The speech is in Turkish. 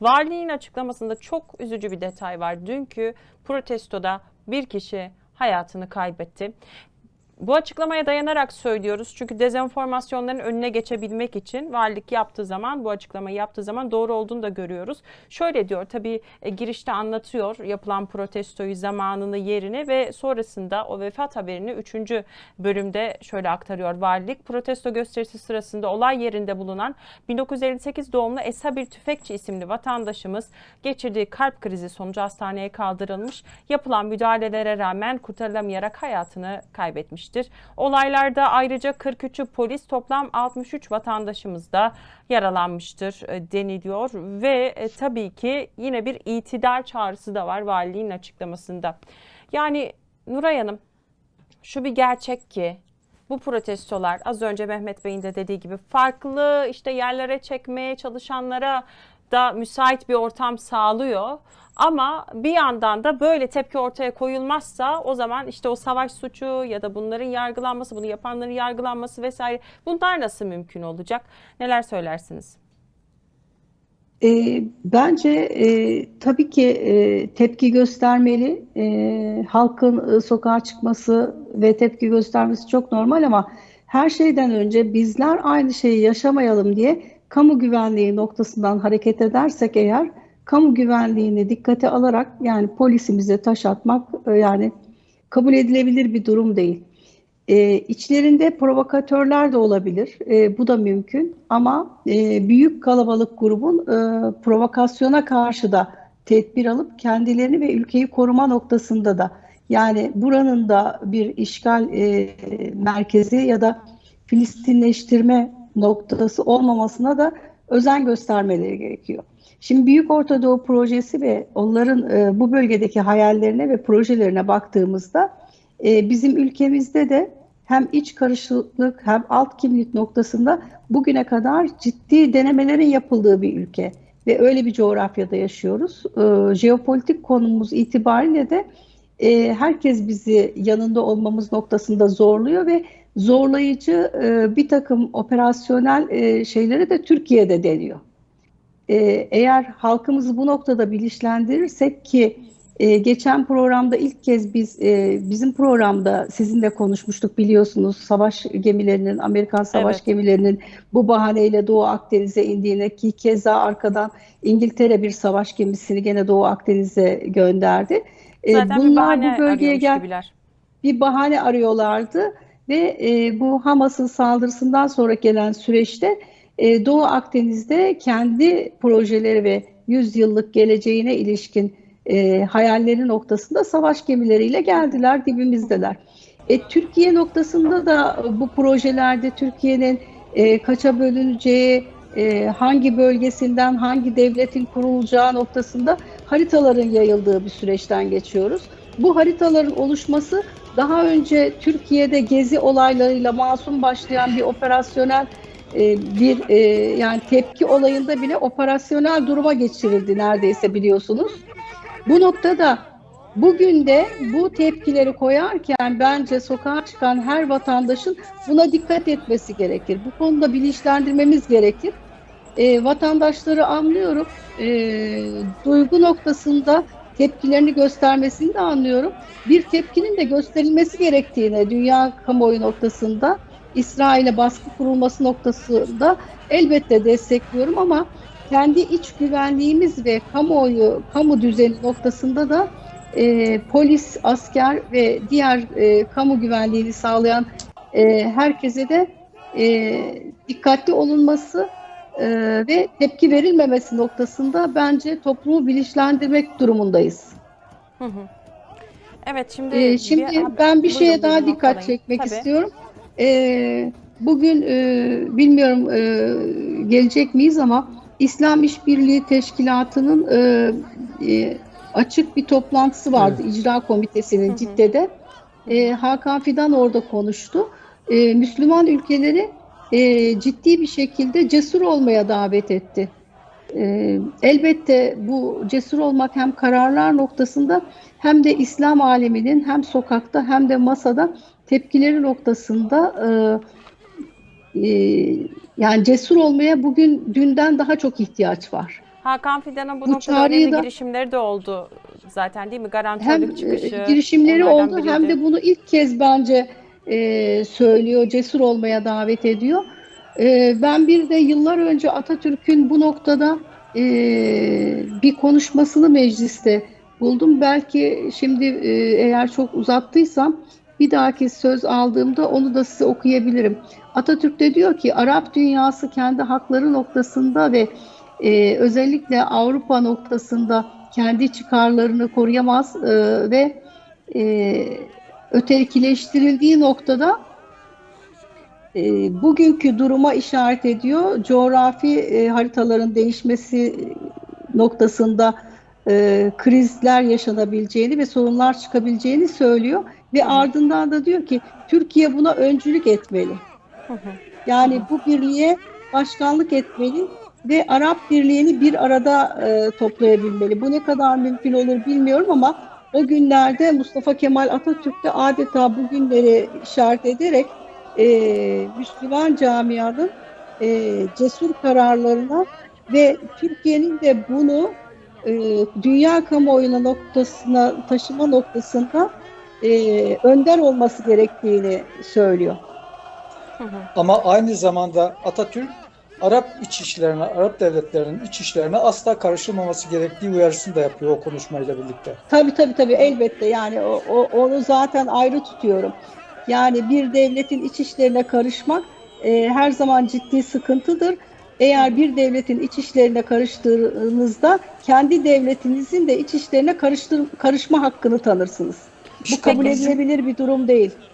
Valiliğin açıklamasında çok üzücü bir detay var. Dünkü protestoda bir kişi hayatını kaybetti. Bu açıklamaya dayanarak söylüyoruz çünkü dezenformasyonların önüne geçebilmek için valilik yaptığı zaman bu açıklamayı yaptığı zaman doğru olduğunu da görüyoruz. Şöyle diyor tabii e, girişte anlatıyor yapılan protestoyu zamanını yerini ve sonrasında o vefat haberini 3. bölümde şöyle aktarıyor valilik. Protesto gösterisi sırasında olay yerinde bulunan 1958 doğumlu Esa bir tüfekçi isimli vatandaşımız geçirdiği kalp krizi sonucu hastaneye kaldırılmış. Yapılan müdahalelere rağmen kurtarılamayarak hayatını kaybetmiştir. Olaylarda ayrıca 43'ü polis toplam 63 vatandaşımız da yaralanmıştır e, deniliyor ve e, tabii ki yine bir itidal çağrısı da var valiliğin açıklamasında. Yani Nuray Hanım şu bir gerçek ki bu protestolar az önce Mehmet Bey'in de dediği gibi farklı işte yerlere çekmeye çalışanlara da müsait bir ortam sağlıyor. Ama bir yandan da böyle tepki ortaya koyulmazsa o zaman işte o savaş suçu ya da bunların yargılanması, bunu yapanların yargılanması vesaire bunlar nasıl mümkün olacak? Neler söylersiniz? E, bence e, tabii ki e, tepki göstermeli. E, halkın e, sokağa çıkması ve tepki göstermesi çok normal ama her şeyden önce bizler aynı şeyi yaşamayalım diye kamu güvenliği noktasından hareket edersek eğer kamu güvenliğini dikkate alarak yani polisimize taş atmak e, yani kabul edilebilir bir durum değil. E, içlerinde provokatörler de olabilir. E, bu da mümkün. Ama e, büyük kalabalık grubun e, provokasyona karşı da tedbir alıp kendilerini ve ülkeyi koruma noktasında da yani buranın da bir işgal e, merkezi ya da Filistinleştirme noktası olmamasına da özen göstermeleri gerekiyor. Şimdi Büyük Orta Doğu Projesi ve onların e, bu bölgedeki hayallerine ve projelerine baktığımızda e, bizim ülkemizde de hem iç karışıklık hem alt kimlik noktasında bugüne kadar ciddi denemelerin yapıldığı bir ülke ve öyle bir coğrafyada yaşıyoruz. E, jeopolitik konumuz itibariyle de e, herkes bizi yanında olmamız noktasında zorluyor ve zorlayıcı e, bir takım operasyonel e, şeyleri de Türkiye'de deniyor. E, eğer halkımızı bu noktada bilinçlendirirsek ki e, geçen programda ilk kez biz e, bizim programda sizinle konuşmuştuk biliyorsunuz savaş gemilerinin Amerikan savaş Evet. gemilerinin bu bahaneyle Doğu Akdeniz'e indiğine ki keza arkadan İngiltere bir savaş gemisini gene Doğu Akdeniz'e gönderdi. E, Zaten bunlar bu bölgeye gel gibiler. bir bahane arıyorlardı ve e, bu Hamas'ın saldırısından sonra gelen süreçte e, Doğu Akdeniz'de kendi projeleri ve 100 yıllık geleceğine ilişkin e, hayalleri noktasında savaş gemileriyle geldiler, dibimizdeler. E, Türkiye noktasında da bu projelerde Türkiye'nin e, kaça bölüneceği, e, hangi bölgesinden hangi devletin kurulacağı noktasında haritaların yayıldığı bir süreçten geçiyoruz. Bu haritaların oluşması daha önce Türkiye'de gezi olaylarıyla masum başlayan bir operasyonel e, bir e, yani tepki olayında bile operasyonel duruma geçirildi neredeyse biliyorsunuz. Bu noktada bugün de bu tepkileri koyarken bence sokağa çıkan her vatandaşın buna dikkat etmesi gerekir. Bu konuda bilinçlendirmemiz gerekir. E, vatandaşları anlıyorum. E, duygu noktasında tepkilerini göstermesini de anlıyorum. Bir tepkinin de gösterilmesi gerektiğine dünya kamuoyu noktasında İsrail'e baskı kurulması noktasında elbette destekliyorum ama kendi iç güvenliğimiz ve kamuoyu, kamu düzeni noktasında da e, polis, asker ve diğer e, kamu güvenliğini sağlayan e, herkese de e, dikkatli olunması e, ve tepki verilmemesi noktasında bence toplumu bilinçlendirmek durumundayız. Hı hı. Evet şimdi Ee, şimdi bir- ben bir Buyurun, şeye daha dikkat noktalayın. çekmek Tabii. istiyorum. Ee, bugün e, bilmiyorum e, gelecek miyiz ama İslam İşbirliği Teşkilatı'nın e, e, açık bir toplantısı vardı İcra Komitesi'nin. Cidde'de. E, Hakan Fidan orada konuştu. E, Müslüman ülkeleri e, ciddi bir şekilde cesur olmaya davet etti. E, elbette bu cesur olmak hem kararlar noktasında hem de İslam aleminin hem sokakta hem de masada tepkileri noktasında e, e, yani cesur olmaya bugün dünden daha çok ihtiyaç var. Hakan Fidan'ın bu, Bu noktada önemli da- girişimleri de oldu zaten değil mi? hem Garantörlük e, çıkışı. girişimleri oldu hem biriydi. de bunu ilk kez bence e, söylüyor, cesur olmaya davet ediyor. E, ben bir de yıllar önce Atatürk'ün bu noktada e, bir konuşmasını mecliste buldum. Belki şimdi e, eğer çok uzattıysam bir dahaki söz aldığımda onu da size okuyabilirim. Atatürk de diyor ki Arap dünyası kendi hakları noktasında ve e, özellikle Avrupa noktasında kendi çıkarlarını koruyamaz e, ve e, ötekileştirildiği noktada e, bugünkü duruma işaret ediyor. Coğrafi e, haritaların değişmesi noktasında e, krizler yaşanabileceğini ve sorunlar çıkabileceğini söylüyor ve ardından da diyor ki Türkiye buna öncülük etmeli. Hı hı. Yani bu birliğe başkanlık etmeli ve Arap Birliği'ni bir arada e, toplayabilmeli. Bu ne kadar mümkün olur bilmiyorum ama o günlerde Mustafa Kemal Atatürk de adeta bu günleri işaret ederek e, Müslüman camianın e, cesur kararlarına ve Türkiye'nin de bunu e, dünya kamuoyuna noktasına taşıma noktasında e, önder olması gerektiğini söylüyor. Ama aynı zamanda Atatürk Arap iç işlerine, Arap devletlerinin iç işlerine asla karışılmaması gerektiği uyarısını da yapıyor o konuşmayla birlikte. Tabii tabii tabii elbette yani o, o- onu zaten ayrı tutuyorum. Yani bir devletin iç işlerine karışmak e, her zaman ciddi sıkıntıdır. Eğer bir devletin iç işlerine karıştığınızda kendi devletinizin de iç işlerine karıştır, karışma hakkını tanırsınız. Bu kabul edilebilir bir durum değil.